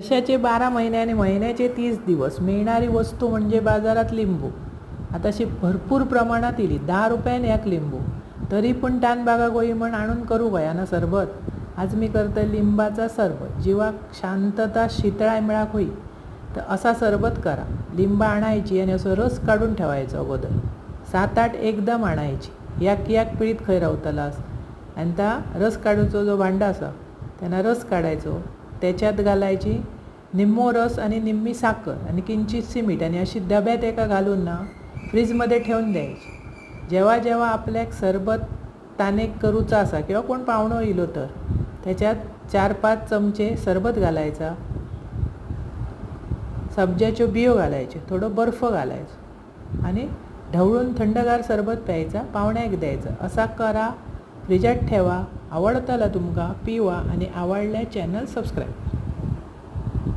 वर्षाचे बारा महिने आणि महिन्याचे तीस दिवस. मिळणारी वस्तू म्हणजे बाजारात लिंबू. आता अशी भरपूर प्रमाणात इली. दहा रुपयाने एक लिंबू. तरी पण टान बागा गोई म्हण आणून करू गया ना सरबत. आज मी करते लिंबाचा सरबत. जीवाक शांतता शितळाय मिळाक होई. तर असा सरबत करा. लिंबा आणायची आणि असं रस काढून ठेवायचा अगोदर. सात आठ एकदम आणायची. याक याक पिळीत खंय रावतलास आणि त्या रस काढूचो जो भांडा असा त्यांना रस काढायचो. त्याच्यात घालायची निम्मो रस आणि निम्मी साखर आणि किंचित मीठ आणि अशी डब्यात एका घालून ना फ्रीजमध्ये ठेवून द्यायची. जेव्हा जेव्हा आपल्याक सरबत तानेक करूचा असा किंवा कोण पाहुणं येलो तर त्याच्यात चार पाच चमचे सरबत घालायचा. सब्जाच्यो बियो घालायचे थोडं बर्फ घालायचं आणि ढवळून थंडगार सरबत प्यायचा पाहुण्याक द्यायचं असा करा फ्रिजात ठेवा आवडताला तुमका पिवा आणि आवडल्या चॅनल सबस्क्राईब